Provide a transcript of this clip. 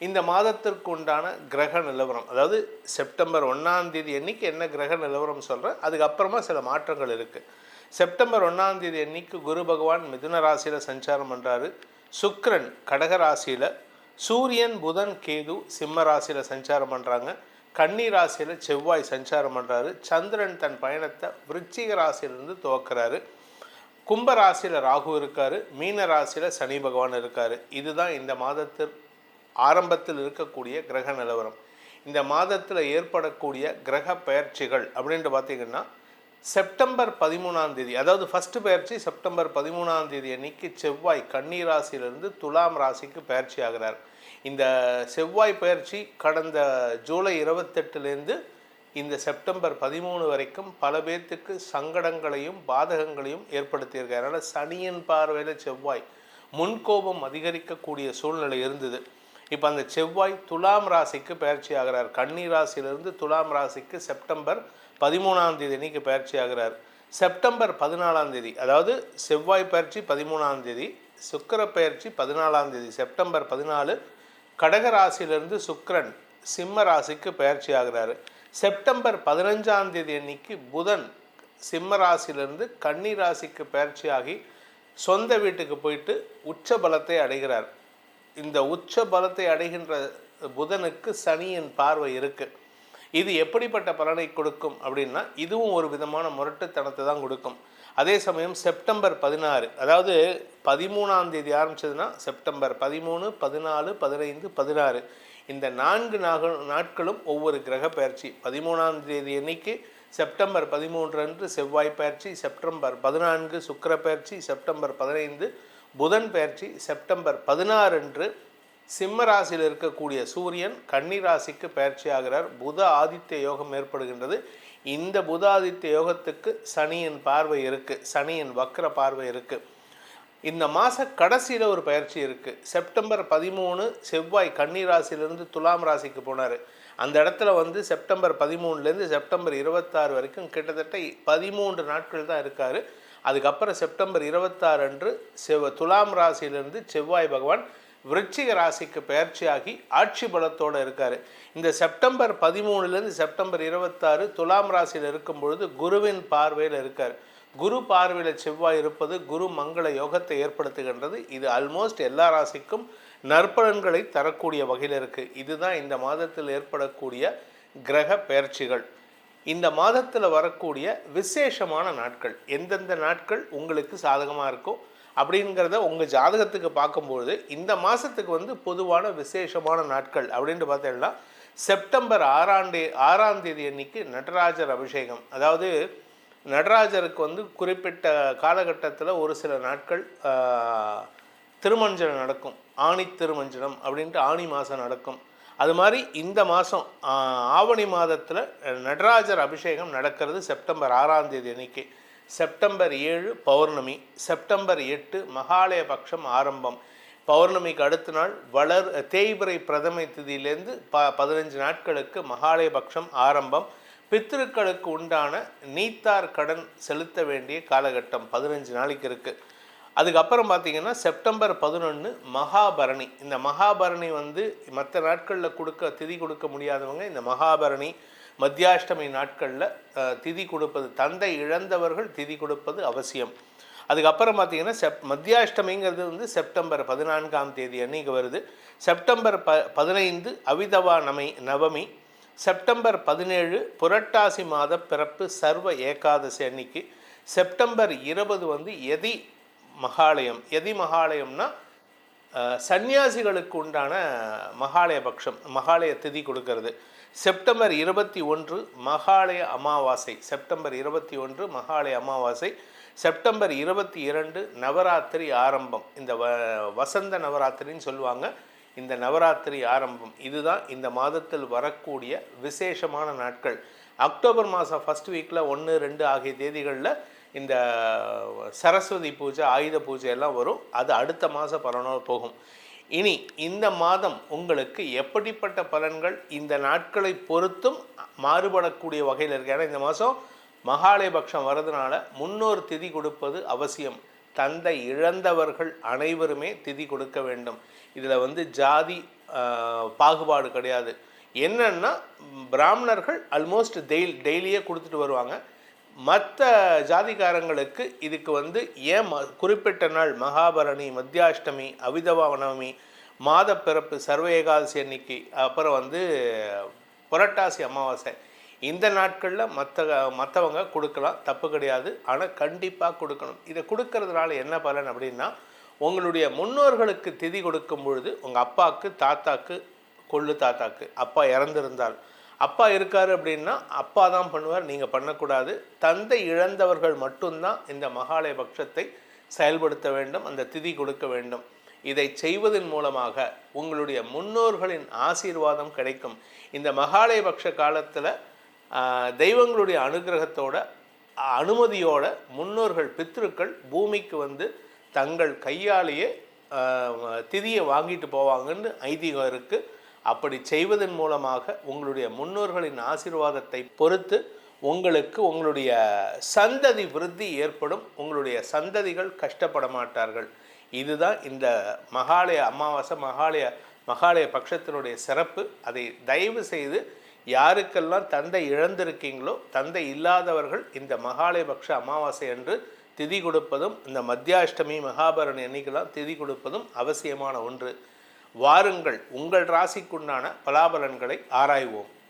இந்த மாதத்திற்கு உண்டான கிரக நிலவரம் அதாவது செப்டம்பர் ஒன்றாம் தேதி அன்னைக்கு என்ன கிரக நிலவரம் சொல்கிறேன் அதுக்கப்புறமா சில மாற்றங்கள் இருக்குது செப்டம்பர் ஒன்றாம் தேதி அன்னைக்கு குரு பகவான் மிதுன ராசியில் சஞ்சாரம் பண்ணுறாரு சுக்ரன் கடக ராசியில் சூரியன் புதன் கேது சிம்ம ராசியில் சஞ்சாரம் பண்ணுறாங்க கன்னி ராசியில் செவ்வாய் சஞ்சாரம் பண்ணுறாரு சந்திரன் தன் பயணத்தை விருச்சிக ராசியிலிருந்து துவக்கிறாரு கும்ப ராசியில் ராகு இருக்கார் மீன ராசியில் சனி பகவான் இருக்கார். இதுதான் இந்த மாதத்தில் ஆரம்பத்தில் இருக்கக்கூடிய கிரக நிலவரம். இந்த மாதத்தில் ஏற்படக்கூடிய கிரக பயிற்சிகள் அப்படின்ட்டு பார்த்தீங்கன்னா செப்டம்பர் பதிமூணாம் தேதி அதாவது ஃபஸ்ட்டு பயிற்சி செப்டம்பர் பதிமூணாம் தேதி அன்னைக்கு செவ்வாய் கன்னி ராசியிலிருந்து துலாம் ராசிக்கு பயிற்சி ஆகிறார். இந்த செவ்வாய் பயிற்சி கடந்த ஜூலை இருபத்தெட்டுலேருந்து இந்த செப்டம்பர் பதிமூணு வரைக்கும் பல பேர்த்துக்கு சங்கடங்களையும் பாதகங்களையும் ஏற்படுத்தியிருக்கார். அதனால் சனியின் பார்வையில் செவ்வாய் முன்கோபம் அதிகரிக்கக்கூடிய சூழ்நிலை இருந்தது. இப்போ அந்த செவ்வாய் துலாம் ராசிக்கு பயிற்சி ஆகிறார். கன்னி ராசியிலிருந்து துலாம் ராசிக்கு செப்டம்பர் பதிமூணாம் தேதி அன்னைக்கு பயிற்சி ஆகிறார். செப்டம்பர் பதினாலாம் தேதி அதாவது செவ்வாய் பயிற்சி பதிமூணாம் தேதி சுக்கிர பயிற்சி பதினாலாம் தேதி செப்டம்பர் பதினாலு கடக ராசியிலிருந்து சுக்கரன் சிம்ம ராசிக்கு பயிற்சி ஆகிறார். செப்டம்பர் பதினஞ்சாம் தேதி அன்னைக்கு புதன் சிம்ம ராசியிலிருந்து கன்னி ராசிக்கு பயிற்சியாகி சொந்த வீட்டுக்கு போயிட்டு உச்ச பலத்தை அடைகிறார். இந்த உச்ச பலத்தை அடைகின்ற புதனுக்கு சனியின் பார்வை இருக்குது இது எப்படிப்பட்ட பலனை கொடுக்கும் அப்படின்னா இதுவும் ஒரு விதமான முரட்டுத்தனத்தை தான் கொடுக்கும். அதே சமயம் செப்டம்பர் பதினாறு அதாவது பதிமூணாம் தேதி ஆரம்பிச்சதுன்னா செப்டம்பர் பதிமூணு பதினாலு பதினைந்து பதினாறு. இந்த நான்கு நாக நாட்களும் ஒவ்வொரு கிரக பயிற்சி. பதிமூணாம் தேதி அன்னைக்கு செப்டம்பர் பதிமூன்று அன்று செவ்வாய் பயிற்சி செப்டம்பர் பதினான்கு சுக்கர பயிற்சி செப்டம்பர் பதினைந்து புதன் பயிற்சி செப்டம்பர் பதினாறு அன்று சிம்ம ராசியில் இருக்கக்கூடிய சூரியன் கன்னி ராசிக்கு பயிற்சி ஆகிறார். புத ஆதித்ய யோகம் ஏற்படுகின்றது. இந்த புத ஆதித்ய யோகத்துக்கு சனியின் பார்வை இருக்குது சனியின் வக்ர பார்வை இருக்குது இந்த மாத கடைசியில் ஒரு பயிற்சி இருக்குது செப்டம்பர் பதிமூணு செவ்வாய் கன்னி ராசியிலிருந்து துலாம் ராசிக்கு போனார். அந்த இடத்துல வந்து செப்டம்பர் பதிமூணுலேருந்து செப்டம்பர் இருபத்தாறு வரைக்கும் கிட்டத்தட்ட பதிமூன்று நாட்கள் தான் இருக்கார். அதுக்கப்புறம் செப்டம்பர் இருபத்தாறு அன்று செவ் துலாம் ராசியிலிருந்து செவ்வாய் பகவான் விருச்சிக ராசிக்கு பயிற்சியாகி ஆட்சி பலத்தோடு இருக்கார். இந்த செப்டம்பர் பதிமூணுலேருந்து செப்டம்பர் இருபத்தாறு துலாம் ராசியில் இருக்கும் பொழுது குருவின் பார்வையில் இருக்கார். குரு பார்வையில் செவ்வாய் இருப்பது குரு மங்கள யோகத்தை ஏற்படுத்துகின்றது. இது ஆல்மோஸ்ட் எல்லா ராசிக்கும் நற்பலன்களை தரக்கூடிய வகையில் இருக்குது இதுதான் இந்த மாதத்தில் ஏற்படக்கூடிய கிரக பெயர்ச்சிகள். இந்த மாதத்தில் வரக்கூடிய விசேஷமான நாட்கள் எந்தெந்த நாட்கள் உங்களுக்கு சாதகமாக இருக்கும் அப்படிங்கிறத உங்கள் ஜாதகத்துக்கு பார்க்கும்பொழுது இந்த மாதத்துக்கு வந்து பொதுவான விசேஷமான நாட்கள் அப்படின்ட்டு பார்த்தீங்கன்னா செப்டம்பர் ஆறாம் தே ஆறாம் தேதி அன்னைக்கு நடராஜர் அபிஷேகம். அதாவது நடராஜருக்கு வந்து குறிப்பிட்ட காலகட்டத்தில் ஒரு சில நாட்கள் திருமஞ்சனம் நடக்கும். ஆணி திருமஞ்சனம் அப்படின்ட்டு ஆணி மாதம் நடக்கும். அது மாதிரி இந்த மாதம் ஆவணி மாதத்தில் நடராஜர் அபிஷேகம் நடக்கிறது செப்டம்பர் ஆறாம் தேதி அன்னைக்கு. செப்டம்பர் ஏழு பௌர்ணமி. செப்டம்பர் எட்டு மகாலய பட்சம் ஆரம்பம். பௌர்ணமிக்கு அடுத்த நாள் வளர் தேய்பிரை பிரதமை திதியிலேருந்து ப பதினஞ்சு நாட்களுக்கு மகாலய பட்சம் ஆரம்பம். பித்திருக்களுக்கு உண்டான நீத்தார் கடன் செலுத்த வேண்டிய காலகட்டம் பதினஞ்சு நாளைக்கு இருக்குது அதுக்கப்புறம் பார்த்தீங்கன்னா செப்டம்பர் பதினொன்று மகாபரணி. இந்த மகாபரணி வந்து மற்ற நாட்களில் கொடுக்க திதி கொடுக்க முடியாதவங்க இந்த மகாபரணி மத்தியாஷ்டமி நாட்களில் திதி கொடுப்பது தந்தை இழந்தவர்கள் திதி கொடுப்பது அவசியம். அதுக்கப்புறம் பார்த்தீங்கன்னா செப் மத்தியாஷ்டமிங்கிறது வந்து செப்டம்பர் பதினான்காம் தேதி அன்னைக்கு வருது. செப்டம்பர் ப பதினைந்து அவிதவா நமை நவமி. செப்டம்பர் பதினேழு புரட்டாசி மாத பிறப்பு சர்வ ஏகாதசி அன்னைக்கு. செப்டம்பர் இருபது வந்து எதி மகாலயம். எதி மகாலயம்னா அஹ், சந்நியாசிகளுக்கு உண்டான மகாலய பட்சம் மகாலய திதி கொடுக்கறது. செப்டம்பர் இருபத்தி ஒன்று மகாலய அமாவாசை. செப்டம்பர் இருபத்தி ஒன்று மகாலய அமாவாசை. செப்டம்பர் இருபத்தி இரண்டு நவராத்திரி ஆரம்பம். இந்த வ வசந்த நவராத்திரின்னு சொல்லுவாங்க. இந்த நவராத்திரி ஆரம்பம். இதுதான் இந்த மாதத்தில் வரக்கூடிய விசேஷமான நாட்கள். அக்டோபர் மாதம் ஃபர்ஸ்ட் வீக்கில் ஒன்று ரெண்டு ஆகிய தேதிகளில் இந்த சரஸ்வதி பூஜை ஆயுத பூஜை எல்லாம் வரும். அது அடுத்த மாதம் பலனோடு போகும். இனி இந்த மாதம் உங்களுக்கு எப்படிப்பட்ட பலன்கள் இந்த நாட்களை பொறுத்தும் மாறுபடக்கூடிய வகையில் இருக்கு. ஏன்னா இந்த மாதம் மகாலயபக்ஷம் வர்றதுனால முன்னோர் திதி கொடுப்பது அவசியம். தந்தை இழந்தவர்கள் அனைவருமே திதி கொடுக்க வேண்டும். இதில் வந்து ஜாதி பாகுபாடு கிடையாது. என்னென்னா பிராமணர்கள் ஆல்மோஸ்ட் டெய்ல் டெய்லியே கொடுத்துட்டு வருவாங்க. மற்ற ஜாதிகாரங்களுக்கு இதுக்கு வந்து ஏன் ம- குறிப்பிட்ட நாள் மகாபரணி மத்தியாஷ்டமி அவிதவா நவமி மாதப்பிறப்பு சர்வ ஏகாதசி அன்னைக்கு அப்புறம் வந்து புரட்டாசி அமாவாசை. இந்த நாட்களில் மற்ற மற்றவங்க கொடுக்கலாம் தப்பு கிடையாது. ஆனால் கண்டிப்பாக கொடுக்கணும். இதை கொடுக்கறதுனால என்ன பலன் அப்படின்னா உங்களுடைய முன்னோர்களுக்கு திதி கொடுக்கும் பொழுது உங்கள் அப்பாவுக்கு தாத்தாக்கு கொள்ளு தாத்தாக்கு அப்பா இறந்திருந்தால் அப்பா இருக்கார் அப்படின்னா அப்பா தான் பண்ணுவார் நீங்கள் பண்ணக்கூடாது. தந்தை இழந்தவர்கள் மட்டும்தான் இந்த மகாலய பட்சத்தை செயல்படுத்த வேண்டும் அந்த திதி கொடுக்க வேண்டும். இதை செய்வதன் மூலமாக உங்களுடைய முன்னோர்களின் ஆசீர்வாதம் கிடைக்கும். இந்த மகாலயபக்ஷ காலத்தில் தெய்வங்களுடைய அனுகிரகத்தோட அனுமதியோட முன்னோர்கள் பித்ருக்கள் பூமிக்கு வந்து தங்கள் கையாலேயே திதியை வாங்கிட்டு போவாங்கன்னு ஐதீகம் இருக்குது அப்படி செய்வதன் மூலமாக உங்களுடைய முன்னோர்களின் ஆசீர்வாதத்தை பொறுத்து உங்களுக்கு உங்களுடைய சந்ததி விருத்தி ஏற்படும் உங்களுடைய சந்ததிகள் கஷ்டப்பட மாட்டார்கள். இதுதான் இந்த மகாலய அமாவாசை மகாலய மகாலய பட்சத்தினுடைய சிறப்பு. அதை தயவு செய்து யாருக்கெல்லாம் தந்தை இழந்திருக்கீங்களோ தந்தை இல்லாதவர்கள் இந்த மகாலயபக்ஷ அமாவாசை அன்று திதி கொடுப்பதும் இந்த மத்தியாஷ்டமி மகாபரணி அன்னைக்கெல்லாம் திதி கொடுப்பதும் அவசியமான ஒன்று. வாருங்கள் உங்கள் ராசிக்குண்டான பலாபலன்களை ஆராய்வோம்.